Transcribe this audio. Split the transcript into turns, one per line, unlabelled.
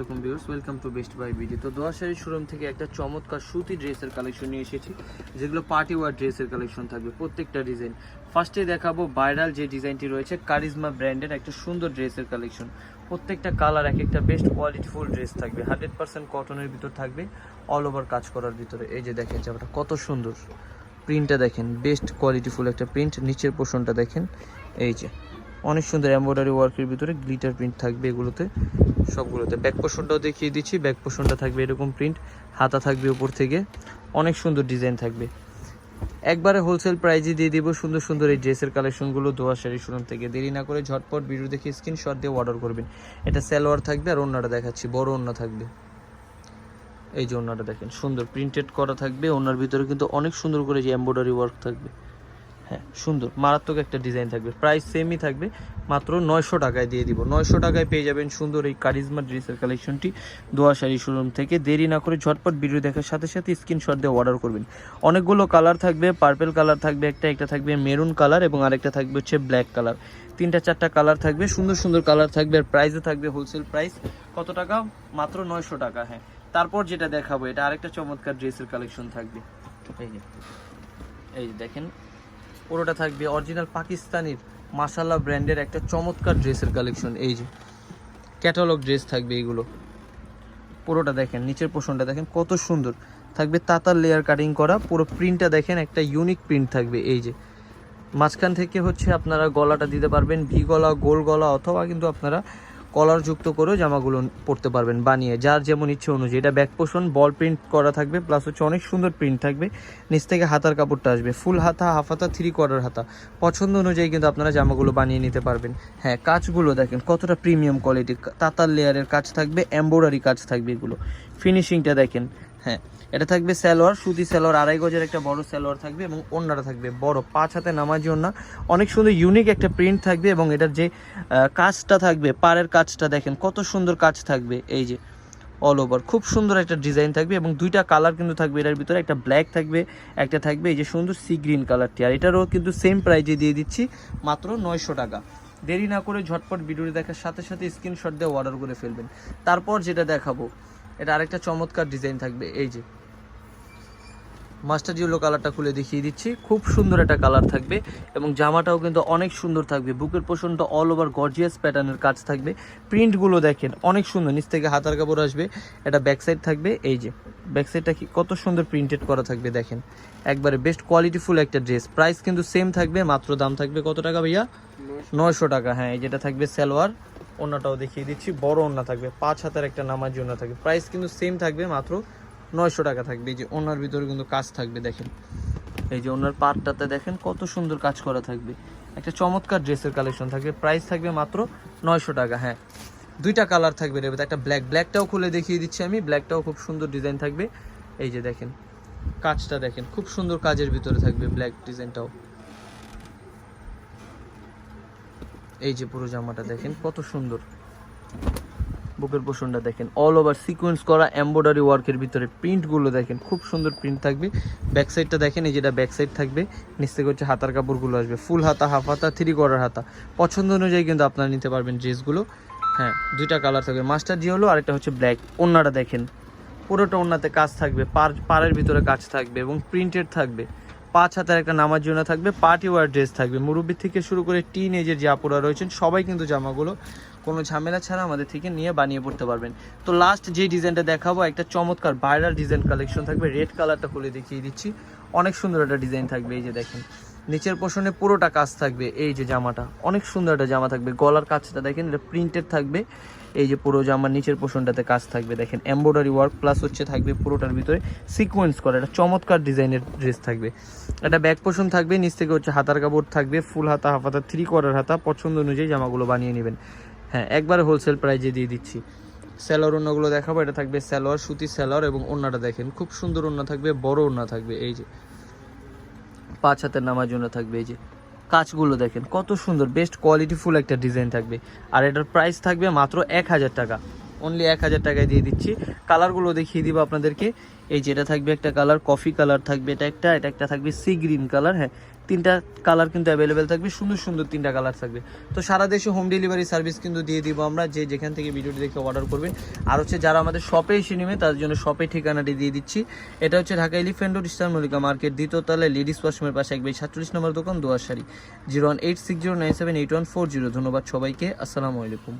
আলাইকুম viewers welcome to best buy BD তো দোয়াশারি শোরুম থেকে একটা চমৎকার সুতি ড্রেসের কালেকশন নিয়ে এসেছি, যেগুলো পার্টি ওয়ার ড্রেসের কালেকশন থাকবে প্রত্যেকটা ডিজাইন ফার্স্টে দেখাবো ভাইরাল যে ডিজাইনটি রয়েছে কারিজমা ব্র্যান্ডের একটা সুন্দর ড্রেসের কালেকশন প্রত্যেকটা কালার এক একটা বেস্ট কোয়ালিটিফুল ড্রেস থাকবে হান্ড্রেড পার্সেন্ট কটনের ভিতর থাকবে অল ওভার কাজ করার ভিতরে। এই যে দেখেন জামাটা কত সুন্দর। প্রিন্টটা দেখেন বেস্ট কোয়ালিটিফুল একটা প্রিন্ট নিচের পোর্শনটা দেখেন, এই যে। অনেক সুন্দর এমব্রয়ডারি ওয়ার্কের ভিতরে গ্লিটার প্রিন্ট থাকবে এগুলোতে। সবগুলোতে। ব্যাক পোর্শনটাও দেখিয়ে দিচ্ছি ব্যাক পোর্শনটা থাকবে এরকম প্রিন্ট হাতা থাকবে উপর থেকে, অনেক সুন্দর ডিজাইন থাকবে। একবারে হোলসেল প্রাইজে দিয়ে দিব, সুন্দর সুন্দর এই ড্রেসের কালেকশনগুলো দোয়া শাড়ি শোরুম থেকে। দেরি না করে ঝটপট ভিডিও দেখে স্ক্রিনশট দিয়ে অর্ডার করবেন। এটা সালোয়ার থাকবে আর অন্যটা দেখাচ্ছি, বড় অন্য থাকবে। এই যে ওনাটা দেখেন, সুন্দর প্রিন্টেড করা থাকবে ওনার ভিতরে কিন্তু অনেক সুন্দর করে যে এমব্রয়ডারি ওয়ার্ক থাকবে। হ্যাঁ সুন্দর। মারাত্মক একটা ডিজাইন থাকবে। প্রাইস সেমই থাকবে। মাত্র নয়শো টাকায় দিয়ে দিব। নয়শো টাকায় পেয়ে যাবেন সুন্দর এই কারিজমা ড্রেসের কালেকশনটি দোয়া শাড়ি শোরুম থেকে। দেরি না করে ঝটপট ভিডিও দেখার সাথে সাথে স্ক্রিনশট দিয়ে অর্ডার করবেন। অনেকগুলো কালার থাকবে। পার্পেল কালার থাকবে একটা একটা থাকবে মেরুন কালার এবং আরেকটা থাকবে হচ্ছে ব্ল্যাক কালার তিনটা, চারটা কালার থাকবে। সুন্দর সুন্দর কালার থাকবে আর প্রাইসও থাকবে হোলসেল প্রাইস কত টাকা? মাত্র নয়শো টাকা হ্যাঁ। তারপর যেটা দেখাবো, এটা আরেকটা চমৎকার ড্রেসের কালেকশন থাকবে। এই যে, এই দেখেন পুরোটা থাকবে অরিজিনাল পাকিস্তানির মাসাল্লা ব্র্যান্ডের একটা চমৎকার ড্রেসের কালেকশন। এই যে ক্যাটালগ ড্রেস থাকবে এইগুলো পুরোটা দেখেন, নিচের পোষণটা দেখেন কত সুন্দর। থাকবে তাতার লেয়ার কাটিং করা, পুরো প্রিন্টটা দেখেন একটা ইউনিক প্রিন্ট থাকবে। এই যে, মাঝখান থেকে হচ্ছে আপনারা গলাটা দিতে পারবেন ভি গলা, গোল গলা, অথবা কিন্তু আপনারা কলার যুক্ত করেও জামাগুলো পরতে পারবেন বানিয়ে। যার যেমন ইচ্ছে অনুযায়ী। এটা ব্যাক পোষণ বল প্রিন্ট করা থাকবে প্লাস হচ্ছে অনেক সুন্দর প্রিন্ট থাকবে। নিচ থেকে হাতার কাপড়টা আসবে। ফুল হাতা হাফ হাতা থ্রি কোয়ার্টার হাতা। পছন্দ অনুযায়ী কিন্তু আপনারা জামাগুলো বানিয়ে নিতে পারবেন। হ্যাঁ কাজগুলো দেখেন, কতটা প্রিমিয়াম কোয়ালিটি তাতার লেয়ারের কাজ থাকবে এম্ব্রয়ডারি কাজ থাকবে এগুলো। ফিনিশিংটা দেখেন হ্যাঁ। এটা থাকবে স্যালোয়ার সুতি স্যালোয়ার আড়াই গজের একটা বড় স্যালোয়ার থাকবে এবং অন্যটা থাকবে বড়, পাঁচ হাতে নামাজি ওন্না। অনেক সুন্দর ইউনিক একটা প্রিন্ট থাকবে এবং এটার যে কাজটা থাকবে, পাড়ের কাজটা দেখেন, কত সুন্দর কাজ থাকবে, এই যে অল ওভার খুব সুন্দর একটা ডিজাইন থাকবে এবং দুইটা কালার কিন্তু থাকবে, এটার ভিতরে একটা ব্ল্যাক থাকবে, একটা থাকবে, এই যে সুন্দর সি গ্রিন কালারটি আর এটারও কিন্তু সেম প্রাইজে দিয়ে দিচ্ছি, মাত্র নয়শো টাকা। দেরি না করে ঝটপট ভিডিওটি দেখার সাথে সাথে স্ক্রিনশট দিয়ে অর্ডার করে ফেলবেন। তারপর যেটা দেখাবো, এটা আরেকটা চমৎকার ডিজাইন থাকবে, এই যে মাস্টার ইয়েলো কালারটা খুলে দেখিয়ে দিচ্ছি। খুব সুন্দর একটা কালার থাকবে এবং জামাটাও কিন্তু অনেক সুন্দর থাকবে। বুকের পোষণটা অল ওভার গর্জিয়াস প্যাটার্নের কাজ থাকবে। প্রিন্টগুলো দেখেন, অনেক সুন্দর। নিচ থেকে হাতার কাপড় আসবে, এটা ব্যাক সাইড থাকবে, এই যে ব্যাক সাইডটা কি কত সুন্দর প্রিন্টেড করা থাকবে দেখেন। একবারে বেস্ট কোয়ালিটিফুল একটা ড্রেস প্রাইস কিন্তু সেম থাকবে, মাত্র দাম থাকবে কত টাকা ভাইয়া? নয়শো টাকা। হ্যাঁ এই যেটা থাকবে সালোয়ার ওনাটাও দেখিয়ে দিচ্ছি। বড় ওনা থাকবে, পাঁচ হাতের একটা নামার জন্য থাকবে। প্রাইস কিন্তু সেম থাকবে, মাত্র নয়শো টাকা থাকবে। এই যে ওনার ভিতরে কিন্তু কাজ থাকবে, দেখেন। এই যে ওনার পার্টটাতে দেখেন কত সুন্দর কাজ করা থাকবে। একটা চমৎকার ড্রেসের কালেকশন থাকবে প্রাইস থাকবে মাত্র নয়শো টাকা হ্যাঁ। দুইটা কালার থাকবে ভিতরে। একটা ব্ল্যাক, ব্ল্যাকটাও খুলে দেখিয়ে দিচ্ছি আমি। ব্ল্যাকটাও খুব সুন্দর ডিজাইন থাকবে। এই যে দেখেন, কাজটা দেখেন, খুব সুন্দর কাজের ভিতরে থাকবে ব্ল্যাক ডিজাইনটাও। এই যে পুরো জামাটা দেখেন, কত সুন্দর। বুকের পোষণটা দেখেন। অল ওভার সিকোয়েন্স করা এমব্রয়ডারি ওয়ার্কের ভিতরে প্রিন্টগুলো দেখেন, খুব সুন্দর প্রিন্ট থাকবে। ব্যাক সাইডটা দেখেন, এই যেটা ব্যাক সাইড থাকবে, নিচ থেকে হচ্ছে হাতার কাপড়গুলো আসবে। ফুল হাতা হাফ হাতা থ্রি কোয়ার্টার হাতা। পছন্দ অনুযায়ী কিন্তু আপনারা নিতে পারবেন ড্রেসগুলো হ্যাঁ দুইটা কালার থাকবে। মাস্টার জি হলো আরেকটা হচ্ছে ব্ল্যাক ওন্নাটা দেখেন। পুরোটা ওন্নাতে কাজ থাকবে। পাড়ের ভিতরে কাজ থাকবে এবং প্রিন্টেড থাকবে। পাঁচ হাতের একটা নামার জন্য থাকবে, পার্টি ওয়ার ড্রেস থাকবে। মুরব্বী থেকে শুরু করে টিন এজের যে আপুরা রয়েছেন, সবাই কিন্তু জামাগুলো কোনো ঝামেলা ছাড়া আমাদের থেকে নিয়ে বানিয়ে পড়তে পারবেন। তো লাস্ট যে ডিজাইনটা দেখাবো, একটা চমৎকার ভাইরাল ডিজাইন কালেকশন থাকবে। রেড কালারটা খুলে দেখিয়ে দিচ্ছি। অনেক সুন্দর একটা ডিজাইন থাকবে, এই যে দেখেন। নিচের পোষণে পুরোটা কাজ থাকবে, এই যে জামাটা। অনেক সুন্দর একটা জামা থাকবে। গলার কাজটা দেখেন, এটা প্রিন্টেড থাকবে। এই যে পুরো জামার নিচের পোষণটাতে কাজ থাকবে। দেখেন এমব্রয়ডারি ওয়ার্ক প্লাস হচ্ছে থাকবে পুরোটার ভিতরে সিকোয়েন্স করা। এটা চমৎকার ডিজাইনের ড্রেস থাকবে। এটা ব্যাক পোষণ থাকবে, নিচ থেকে হচ্ছে হাতার কাপড় থাকবে ফুল হাতা হাফ হাতা থ্রি কোয়ার্টার হাতা, পছন্দ অনুযায়ী জামাগুলো বানিয়ে নেবেন। হ্যাঁ একবার হোলসেল প্রাইজে দিয়ে দিচ্ছি। স্যালোয়ার ওনাগুলো দেখাবো। এটা থাকবে স্যালোয়ার সুতি স্যালোয়ার এবং ওনাটা দেখেন। খুব সুন্দর ওনা থাকবে, বড় ওনা থাকবে। এই যে পাঁচ হাতের নামার জন্য থাকবে এই যে কাজগুলো দেখেন, কত সুন্দর বেস্ট কোয়ালিটিফুল একটা ডিজাইন থাকবে। আর এটার প্রাইস থাকবে মাত্র এক হাজার টাকা। অনলি এক হাজার টাকায় দিয়ে দিচ্ছি। কালারগুলো দেখিয়ে দিব আপনাদেরকে। এই যেটা থাকবে একটা কালার কফি কালার থাকবে, এটা একটা এটা একটা থাকবে সি গ্রিন কালার হ্যাঁ। তিনটা কালার কিন্তু অ্যাভেলেবেল থাকবে, সুন্দর সুন্দর তিনটা কালার থাকবে। তো সারা দেশে হোম ডেলিভারি সার্ভিস কিন্তু দিয়ে দিব আমরা, যে যেখান থেকে ভিডিওটি দেখে অর্ডার করবেন। আর হচ্ছে যারা আমাদের শপে এসে নেবে, তার জন্য শপে ঠিকানাটি দিয়ে দিচ্ছি। এটা হচ্ছে Dhaka elephant road Eastern Mallika market দ্বিতীয় তলায় লেডিস ওয়াশরুমের পাশে একবার সাতচল্লিশ নম্বর দোকান দোয়াশারি zero one eight six zero nine seven eight one four zero ধন্যবাদ সবাইকে। আসসালামু আলাইকুম।